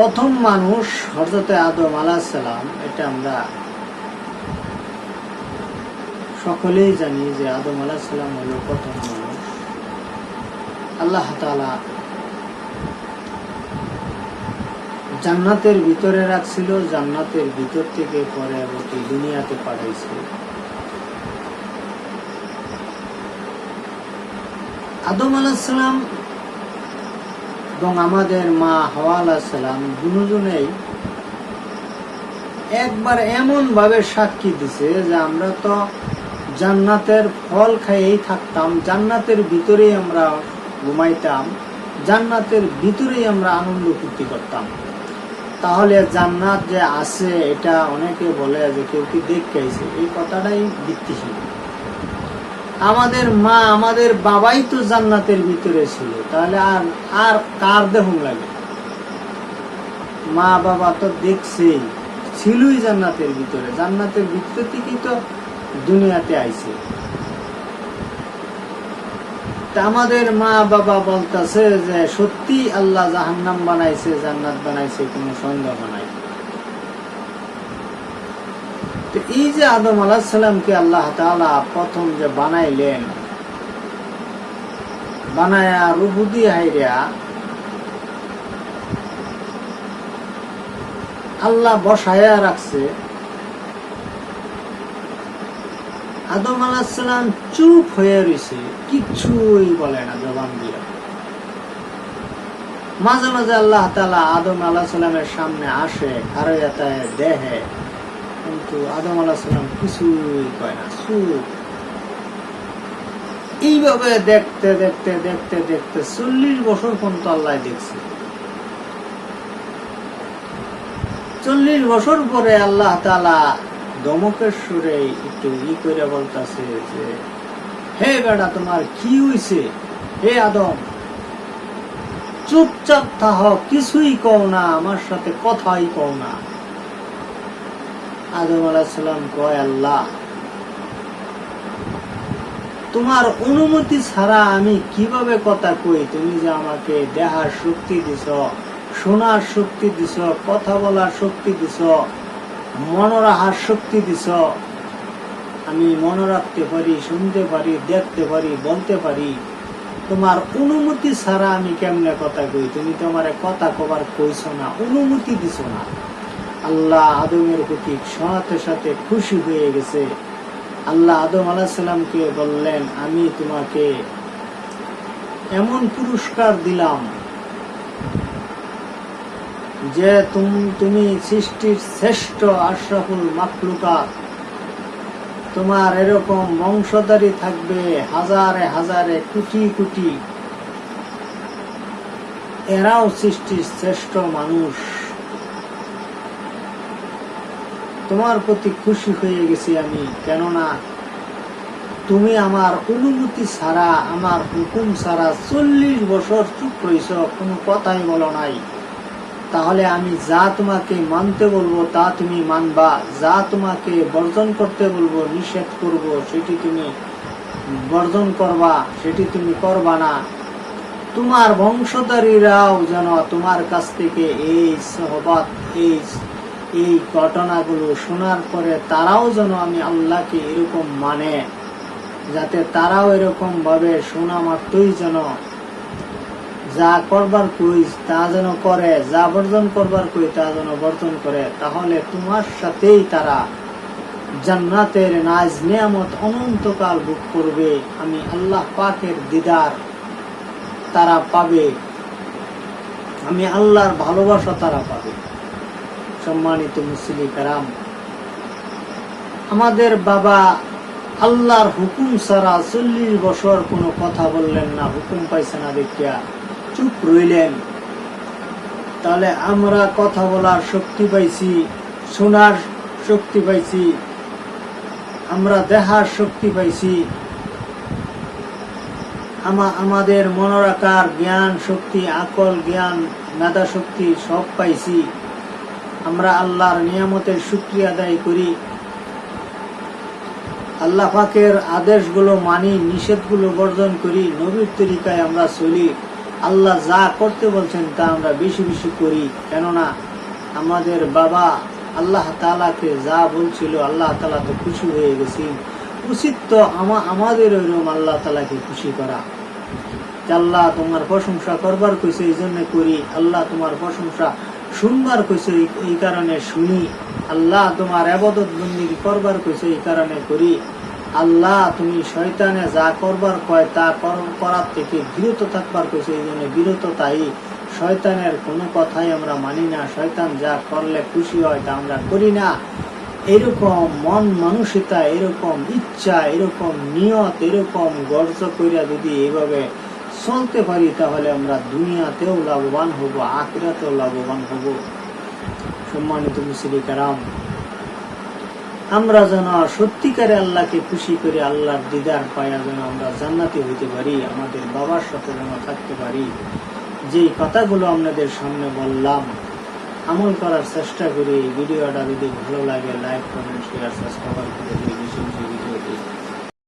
প্রথম মানুষ হজরতে আদম আলাহিসাল্লাম এটা আমরা সকলেই জানি যে আদম আলাহিসাল্লাম হলো প্রথম মানুষ। আল্লাহ তালা জান্নাতের ভিতরে রাখছিল, জান্নাতের ভিতর থেকে পরে ওকে দুনিয়াতে পাঠাইছিল আদম আলাহিসাল্লাম এবং আমাদের মা হাওয়া আলাহিসাল্লাম দুজনেই একবার এমন ভাবে সাক্ষী দিছে যে আমরা তো জান্নাতের ফল খাইয়েই থাকতাম, জান্নাতের ভিতরেই আমরা ঘুমাইতাম, জান্নাতের ভিতরেই আমরা আনন্দ ফুর্তি করতাম। তাহলে জান্নাত যে আছে, এটা অনেকে বলে যে কেউ কি আইছে এই কথাটাই ভিত্তিহীন। আমাদের মা, আমাদের বাবাই তো জান্নাতের ভিতরে ছিল। তাহলে আর আর কার দেখুন লাগে? মা, বাবা তো দেখছেই, ছিলই জান্নাতের ভিতরে। জান্নাতের ভিতর থেকেই তো দুনিয়াতে আইছে। আমাদের মা, বাবা বলতেছে যে সত্যি আল্লাহ জাহান্নাম বানাইছে, জান্নাত বানাইছে, কোনো সন্দেহ নাই। তো এই যে আদম আল্লাহ প্রথম যে বানাইলেন, বানায়া হাইরা আল্লাহ বসায়া রাখছে। আদম আলাহিসাল্লাম চুপ হয়ে রয়েছে কিচ্ছুই বলে না জবান দিয়া। মাঝে মাঝে আল্লাহ তালা আদম আলাহিসাল্লামের সামনে আসে আরও কারও দেহে। কিন্তু আদম আলাহিসাল্লাম কিছুই কয় না চুপ এইভাবে দেখতে দেখতে দেখতে দেখতে চল্লিশ বছর পর্যন্ত আল্লাহ দেখছে। চল্লিশ বছর পরে আল্লাহ তালা দমকের সুরে একটু ই করে বলতেছে যে, হে বেটা, তোমার কি হইছে? হে আদম, চুপচাপ থাহ, কিছুই কও না, আমার সাথে কথাই কও না। আদম আলাহিসাল্লাম কয়, আল্লাহ, তোমার অনুমতি ছাড়া আমি কীভাবে কথা কই? তুমি যে আমাকে দেহার শক্তি দিছ, শোনার শক্তি দিছ, কথা বলার শক্তি দিছ মনে রাখার শক্তি দিছ, আমি মনে রাখতে পারি, শুনতে পারি, দেখতে পারি, বলতে পারি, তোমার অনুমতি ছাড়া আমি কেমনে কথা কই? তুমি তো আমার কথা কবার কইছ না, অনুমতি দিছ না। আল্লাহ আদমের প্রতি সাথে সাথে খুশি হয়ে গেছে। আল্লাহ আদম আলাহিসাল্লামকে বললেন, আমি তোমাকে এমন পুরস্কার দিলাম যে তুমি সৃষ্টির শ্রেষ্ঠ আশরাফুল মাকলুকা তোমার এরকম বংশধারী থাকবে হাজারে হাজারে কোটি কোটি। এরাও সৃষ্টির শ্রেষ্ঠ মানুষ। তোমার প্রতি খুশি হয়ে গেছি আমি, কেননা তুমি আমার অনুমতি ছাড়া, আমার হুকুম ছাড়া চল্লিশ বছর চুপ রয়েছ কোনো কথাই বলো নাই। তাহলে আমি যা তোমাকে মানতে বলব, তা তুমি মানবা। যা তোমাকে বর্জন করতে বলব, নিষেধ করব, সেটি তুমি বর্জন করবা, সেটি তুমি করবা না। তোমার বংশধারীরাও যেন তোমার কাছ থেকে এই সহবাত, এই এই ঘটনাগুলো শোনার পরে তারাও যেন আমি আল্লাহকে এরকম মানে যাতে তারাও এরকম ভাবে শোনা মাত্রই যেন যা করবার কই, তা যেন করে, যা বর্জন করবার কই, তা যেন বর্জন করে। তাহলে তোমার সাথেই তারা জান্নাতের নাজ নিয়ামত অনন্তকাল ভোগ করবে। আমি আল্লাহ পাকের দিদার তারা পাবে। আমি আল্লাহর ভালোবাসা তারা পাবে। সম্মানিত মুসলি কারাম, আমাদের বাবা আল্লাহর হুকুম ছাড়া চল্লিশ বছর কোনো কথা বললেন না, হুকুম পাইছে না দেখিয়া চুপ রইলেন। তাহলে আমরা কথা বলার শক্তি পাইছি, শোনার শক্তি পাইছি, আমরা দেখার শক্তি পাইছি। আমাদের মনোরাকার জ্ঞান, শক্তি, আকল, জ্ঞান মেধা শক্তি সব পাইছি। আমরা আল্লাহর নিয়ামতের শুক্রিয়া আদায় করি। আল্লাহ পাকের আদেশগুলো মানি, নিষেধগুলো বর্জন করি, নবীর তরিকায় আমরা চলি। আল্লাহ যা করতে বলছেন তা আমরা বেশি বেশি করি। কেননা আমাদের বাবা আল্লাহ তালাকে যা বলছিল, আল্লাহ তালা তো খুশি হয়ে গেছি উচিত তো আমা- আমাদের ওইরকম আল্লাহ তালাকে খুশি করা। আল্লাহ তোমার প্রশংসা করবার কইছে এই জন্য করি। আল্লাহ তোমার প্রশংসা শুনবার কইছে, এই- কারণে শুনি। আল্লাহ তোমার আবাদত বন্দি করবার কইছে, এই কারণে করি। আল্লাহ তুমি শয়তানে যা করবার কয়, তা করার থেকে বিরত থাকবার কইছে, এই জন্য বিরত তাই। শয়তানের কোনো কথাই আমরা মানি না। শয়তান যা করলে খুশি হয় তা আমরা করি না। এরকম মন মানসিকতা, এরকম ইচ্ছা, এরকম নিয়ত, এরকম গর্জ করিয়া যদি এইভাবে চলতে পারি, তাহলে আমরা দুনিয়াতেও লাভবান হব, আখিরাতেও লাভবান হব। সম্মানিত মুসলি কারাম, আমরা যেন সত্যিকারে আল্লাহকে খুশি করে আল্লাহর দিদার পায়া যেন আমরা জান্নাতি হইতে পারি, আমাদের বাবার সাথে যেন থাকতে পারি। যে কথাগুলো আপনাদের সামনে বললাম, আমল করার চেষ্টা করি ভিডিওটা যদি ভালো লাগে লাইক কমেন্ট শেয়ার সাবস্ক্রাইব করে দিই বেশি বেশি ভিডিও দিই